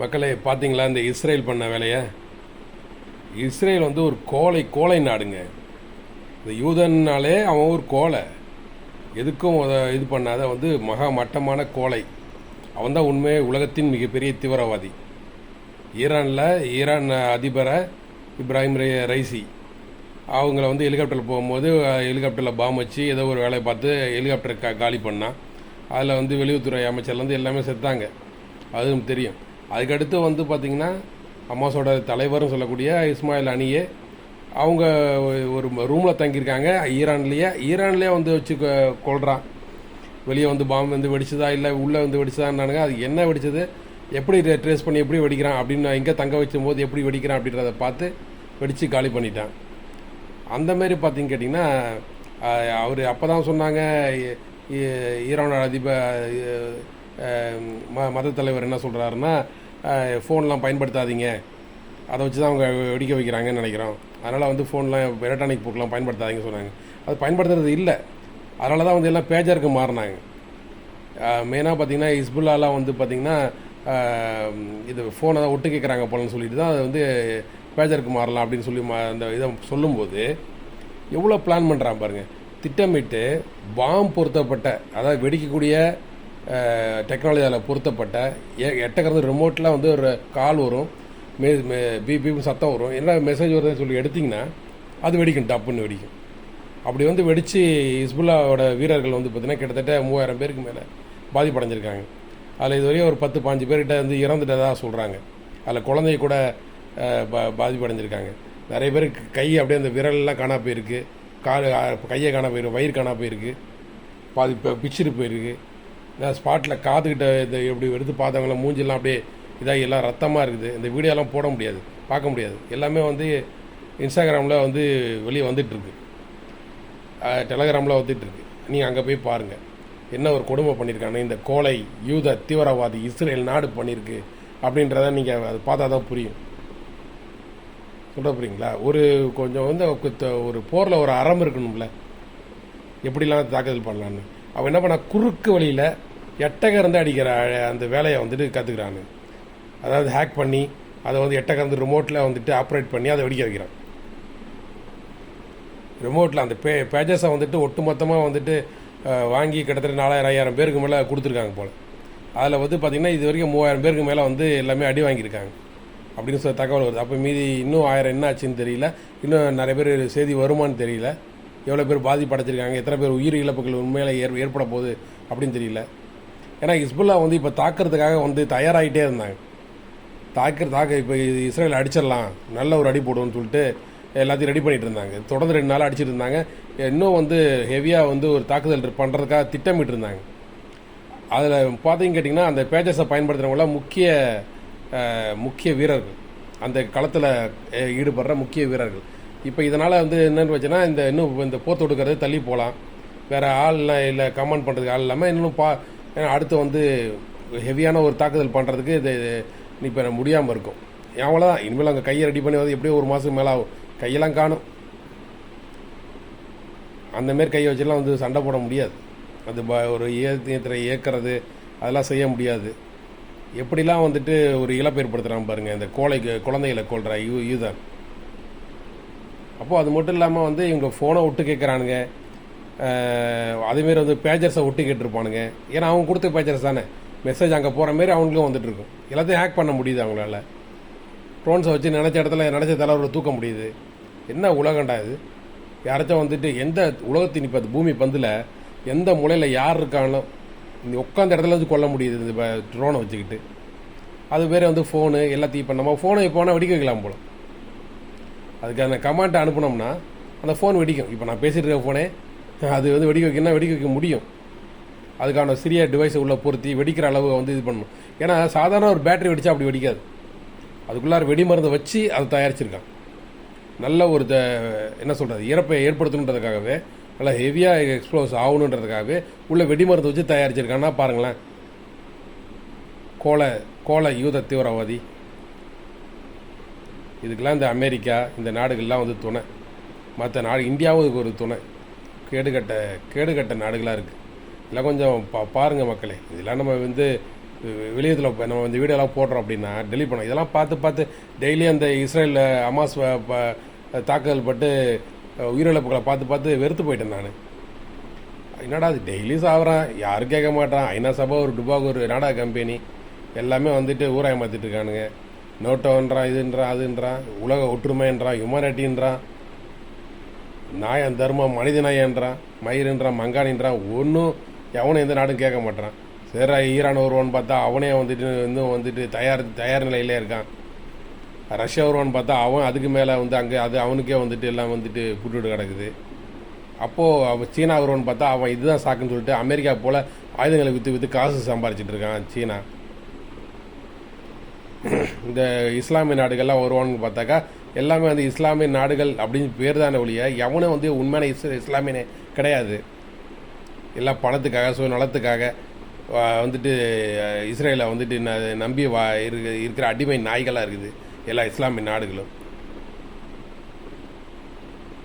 மக்களே பார்த்தீங்களா இந்த இஸ்ரேல் பண்ண வேலையை? இஸ்ரேல் வந்து ஒரு கோலை கோலை நாடுங்க. இந்த யூதன்னாலே அவன் ஒரு கோலை. எதுக்கும் இது பண்ணாத வந்து மகா மட்டமான கோலை. அவன் தான் உண்மையே உலகத்தின் மிகப்பெரிய தீவிரவாதி. ஈரானில் ஈரான் அதிபரை இப்ராஹிம் ரைசி. அவங்கள வந்து ஹெலிகாப்டரில் போகும்போது ஹெலிகாப்டரில் பாம் வச்சு ஏதோ ஒரு வேலையை பார்த்து ஹெலிகாப்டர் கா காலி பண்ணான். அதில் வந்து வெளியுறவுத்துறை அமைச்சர்லேருந்து எல்லாமே செத்தாங்க. அதுவும் தெரியும். அதுக்கடுத்து வந்து பார்த்திங்கன்னா ஹமாஸோட தலைவர்னு சொல்லக்கூடிய இஸ்மாயில் அணியே அவங்க ஒரு ரூமில் தங்கியிருக்காங்க. ஈரான்லேயே ஈரான்லேயே வந்து வச்சு கொ- வெளியே வந்து பாம்பு வந்து வெடிச்சதா இல்லை உள்ளே வந்து வெடிச்சதான்னானுங்க. அது என்ன வெடிச்சது? எப்படி ட்ரேஸ் பண்ணி எப்படி வெடிக்கிறான்? அப்படின்னு எங்கே தங்க வச்சும் போது எப்படி வெடிக்கிறான் அப்படின்றத பார்த்து வெடித்து காலி பண்ணிட்டான். அந்த பார்த்திங்க கேட்டிங்கன்னா அவர் அப்போ தான் சொன்னாங்க ஈரானோட அதிபர் ம மத தலைவர் என்ன சொல்கிறாருன்னா ஃபோன்லாம் பயன்படுத்தாதீங்க. அதை வச்சு தான் அவங்க வெடிக்க வைக்கிறாங்கன்னு நினைக்கிறோம். அதனால் வந்து ஃபோன்லாம் எலக்ட்ரானிக் பொருட்கள்லாம் பயன்படுத்தாதீங்கன்னு சொன்னாங்க. அது பயன்படுத்துறது இல்லை. அதனால தான் வந்து எல்லாம் பேஜருக்கு மாறினாங்க. மெயினாக பார்த்தீங்கன்னா இஸ்புல்லாலாம் வந்து பார்த்தீங்கன்னா இது ஃபோனை தான் ஒட்டு கேட்குறாங்க போலன்னு சொல்லிட்டு தான் அது வந்து பேஜருக்கு மாறலாம் அப்படின்னு சொல்லி மா அந்த இதை சொல்லும்போது எவ்வளோ பிளான் பண்ணுறான் பாருங்கள் திட்டமிட்டு பாம் பொருத்தப்பட்ட அதாவது வெடிக்கக்கூடிய டெக்னாலஜியில் பொருத்தப்பட்ட எ- எட்டக்கிறது ரிமோட்டில் வந்து ஒரு கால் வரும் மே மே பிபின்னு சத்தம் வரும். என்ன மெசேஜ் வருதுன்னு சொல்லி எடுத்திங்கன்னா அது வெடிக்கும் டப்புன்னு வெடிக்கும். அப்படி வந்து வெடித்து ஹிஸ்புல்லாவோட வீரர்கள் வந்து பார்த்திங்கன்னா கிட்டத்தட்ட மூவாயிரம் பேருக்கு மேலே பாதிப்படைஞ்சிருக்காங்க. அதில் இதுவரையும் ஒரு பத்து பாஞ்சு பேர்கிட்ட வந்து இறந்துட்டதாக சொல்கிறாங்க அதில் குழந்தைய கூட பா- பாதிப்படைஞ்சிருக்காங்க. நிறைய பேருக்கு கை அப்படியே அந்த விரல்லாம் காணா போயிருக்கு. கால் கையை காணா போயிருக்கு வயிறு காணா போயிருக்கு. பாதி ப- பிச்சிட்டு போயிருக்கு. ஸ்பாட்டில் காதுகிட்ட இது எப்படி எடுத்து பார்த்தவங்களாம் மூஞ்செல்லாம் அப்படியே இதாகி எல்லாம் ரத்தமாக இருக்குது. இந்த வீடியோலாம் போட முடியாது பார்க்க முடியாது. எல்லாமே வந்து இன்ஸ்டாகிராமில் வந்து வெளியே வந்துட்டுருக்கு டெலகிராமில் வந்துட்டுருக்கு நீங்கள் அங்கே போய் பாருங்கள் என்ன ஒரு கொடுமை பண்ணியிருக்காங்க இந்த கோலை யூத தீவிரவாதி இஸ்ரேல் நாடு பண்ணியிருக்கு அப்படின்றத நீங்கள் அது பார்த்தா தான் புரியும். சொல்ல புரியுங்களா? ஒரு கொஞ்சம் வந்து குத்த- ஒரு போரில் ஒரு அறம் இருக்கணும்ல. எப்படிலாம் தாக்குதல் பண்ணலான்னு அவன் என்ன பண்ணா குறுக்கு வழியில் எட்டக இருந்து அடிக்கிற அந்த வேலையை வந்துட்டு கற்றுக்கிறானு அதாவது ஹேக் பண்ணி அதை வந்து எட்டக இருந்து ரிமோட்டில் வந்துட்டு ஆப்ரேட் பண்ணி அதை வெடிக்க வைக்கிறான். ரிமோட்டில் அந்த பே பேஜஸை வந்துட்டு ஒட்டுமொத்தமாக வந்துட்டு வாங்கி கிட்டத்தட்ட நாலாயிரம் ஐயாயிரம் பேருக்கு மேலே கொடுத்துருக்காங்க போல். அதில் வந்து பார்த்திங்கன்னா இது வரைக்கும் மூவாயிரம் பேருக்கு மேலே வந்து எல்லாமே அடி வாங்கியிருக்காங்க. அப்படின்னு சொல்லி தகவல் வருது. அப்போ மீதி இன்னும் ஆயிரம் என்ன ஆச்சுன்னு தெரியல. இன்னும் நிறைய பேர் செய்தி வருமான்னு தெரியல. எவ்வளோ பேர் பாதிப்படைச்சிருக்காங்க எத்தனை பேர் உயிர் இழப்புகள் உண்மையில் ஏற் ஏற்பட போகுது அப்படின்னு தெரியல. ஏன்னா ஹிஸ்புல்லா வந்து இப்போ தாக்குறதுக்காக வந்து தயாராகிட்டே இருந்தாங்க. தாக்கிற தாக்க இப்போ இஸ்ரேல் அடிச்சிடலாம் நல்ல ஒரு அடி போடுவோம்னு சொல்லிட்டு எல்லாத்தையும் ரெடி பண்ணிட்டு இருந்தாங்க. தொடர்ந்து ரெண்டு நாள் அடிச்சிட்டு இருந்தாங்க. இன்னும் வந்து ஹெவியாக வந்து ஒரு தாக்குதல் பண்ணுறதுக்காக திட்டமிட்டு இருந்தாங்க. அதில் பார்த்தீங்க கேட்டிங்கன்னா அந்த பேஜஸை பயன்படுத்துகிறவங்களாம் முக்கிய முக்கிய வீரர்கள். அந்த களத்தில் ஈடுபடுற முக்கிய வீரர்கள். இப்போ இதனால் வந்து என்னென்னு வச்சுன்னா இந்த இன்னும் இந்த போர் கொடுக்கறது தள்ளி போகலாம் வேறு ஆள் இல்லை இல்லை கமெண்ட் பண்ணுறதுக்கு ஆள் இல்லாமல் இன்னும் பா ஏன்னா அடுத்து வந்து ஹெவியான ஒரு தாக்குதல் பண்ணுறதுக்கு இது இப்போ முடியாமல் இருக்கும். அவ்வளோதான் இனிமேல் அங்கே கையை ரெடி பண்ணி வந்து எப்படியும் ஒரு மாதம் மேலே ஆகும். கையெல்லாம் காணும். அந்த மாரி கையை வச்சுலாம் வந்து சண்டை போட முடியாது. அது ப- ஒரு இயந்திரத்தை ஏற்கிறது அதெல்லாம் செய்ய முடியாது. எப்படிலாம் வந்துட்டு ஒரு இழப்பு ஏற்படுத்துகிறான் இந்த கோழை குழந்தைகளை கொள்கிற யூ யூதர். அப்போது அது மட்டும் இல்லாமல் வந்து இவங்க ஃபோனை விட்டு கேட்குறானுங்க அதேமாரி வந்து பேஜர்ஸை ஒட்டிக்கிட்டு இருப்பானுங்க ஏன்னா அவங்க கொடுத்த பேஜர்ஸ் தானே. மெசேஜ் அங்கே போகிற மாரி அவங்களுக்கும் வந்துட்டு இருக்கும். எல்லாத்தையும் ஹேக் பண்ண முடியுது அவங்களால. ட்ரோன்ஸை வச்சு நினச்ச இடத்துல நினச்ச தலைவரை தூக்க முடியுது. என்ன உலகண்டா இது? யாராச்சும் வந்துட்டு எந்த உலகத்தின் இப்போ பூமி பந்தில் எந்த மூலையில் யார் இருக்காங்களோ இந்த உட்காந்த இடத்துல வந்து கொல்ல முடியுது இந்த ட்ரோனை வச்சுக்கிட்டு. அது பேர் வந்து ஃபோனு எல்லாத்தையும் இப்போ நம்ம ஃபோனை இப்போ வெடிக்க வைக்கலாம் போல. அதுக்கு அந்த கமாண்டை அனுப்புனோம்னா அந்த ஃபோன் வெடிக்கும். இப்போ நான் பேசிகிட்டு இருக்க ஃபோனே அது வந்து வெடிக்க வைக்கணும்னா வெடிக்க வைக்க முடியும்? அதுக்கான சிறிய டிவைஸை உள்ளே பொருத்தி வெடிக்கிற அளவு வந்து இது பண்ணணும் ஏன்னா சாதாரண ஒரு பேட்டரி வெடிச்சா அப்படி வெடிக்காது. அதுக்குள்ளார வெடி மருந்தை வச்சு அதை தயாரிச்சிருக்கான். நல்ல ஒரு த என்ன சொல்கிறது இறப்பை ஏற்படுத்தணுன்றதுக்காகவே நல்லா ஹெவியாக எக்ஸ்ப்ளோஸ் ஆகணுன்றதுக்காகவே உள்ளே வெடி மருந்து வச்சு தயாரிச்சிருக்கான்னா பாருங்களேன். கோல கோலை யூத தீவிரவாதி. இதுக்கெல்லாம் இந்த அமெரிக்கா இந்த நாடுகள்லாம் வந்து துணை. மற்ற நாடு இந்தியாவும் இதுக்கு ஒரு துணை. கேடுகட்ட கேடுகட்ட நாடுகளாக இருக்குது இதெல்லாம் கொஞ்சம் பா பாருங்கள் மக்களே இதெல்லாம் நம்ம வந்து வெளியத்தில் நம்ம இந்த வீடியோலாம் போடுறோம் அப்படின்னா டெலிட் பண்ணோம். இதெல்லாம் பார்த்து பார்த்து டெய்லி அந்த இஸ்ரேலில் அமாஸ் ப- தாக்குதல் பட்டு உயிரிழப்புகளை பார்த்து பார்த்து வெறுத்து போயிட்டேன் நான். என்னடா அது டெய்லி சாப்பிட்றான் யாரும் கேட்க மாட்டான் ஐநா சபா ஒரு டுபாக் ஒரு நாடா கம்பெனி. எல்லாமே வந்துட்டு ஊராயமாற்றிட்டு இருக்கானுங்க. நோட்டோன்றான் இதுன்றான் அதுன்றான் உலக ஒற்றுமைன்றான் ஹியூமனிட்டின்றான் நாயன் தர்மம் மனித நாயன்றான் மயிருன்றான் மங்கானின்றான் ஒன்றும் எவனும் எந்த நாடும் கேட்க மாட்டான். சரி ஈரான் வருவான்னு பார்த்தா அவனே வந்துட்டு இன்னும் வந்துட்டு தயார் தயார் நிலையிலே இருக்கான். ரஷ்யா வருவான்னு பார்த்தா அவன் அதுக்கு மேலே வந்து அங்கே அது அவனுக்கே வந்துட்டு எல்லாம் வந்துட்டு புட்டுட்டு கிடக்குது. அப்போது அவன் சீனா ஒருவன் பார்த்தா அவன் இதுதான் சாக்குன்னு சொல்லிட்டு அமெரிக்கா போல் ஆயுதங்களை விற்று விற்று காசு சம்பாரிச்சிட்டு இருக்கான் சீனா. இந்த இஸ்லாமிய நாடுகள்லாம் வருவான்னு பார்த்தாக்கா எல்லாமே வந்து இஸ்லாமிய நாடுகள் அப்படின்னு பேர் தானே ஒழிய எவனும் வந்து உண்மையான இஸ் இஸ்லாமியனே கிடையாது. எல்லாம் பணத்துக்காக சுயநலத்துக்காக வந்துட்டு இஸ்ரேலை வந்துட்டு ந- நம்பி வா இருக்கு இருக்கிற அடிமை நாய்களாக இருக்குது எல்லா இஸ்லாமிய நாடுகளும்.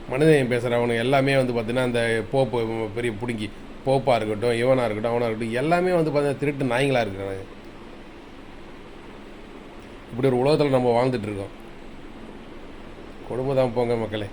மனிதன் பேசுகிறவனு எல்லாமே வந்து பார்த்தீங்கன்னா அந்த போப்பு பெரிய பிடுங்கி போப்பாக இருக்கட்டும் இவனாக இருக்கட்டும் அவனாக இருக்கட்டும் எல்லாமே வந்து பார்த்தீங்கன்னா திருட்டு நாய்களாக இருக்கிறாங்க இப்படி ஒரு உலகத்தில் நம்ம வாழ்ந்துட்டு இருக்கோம். கொடுமை தான் போங்க மக்களே.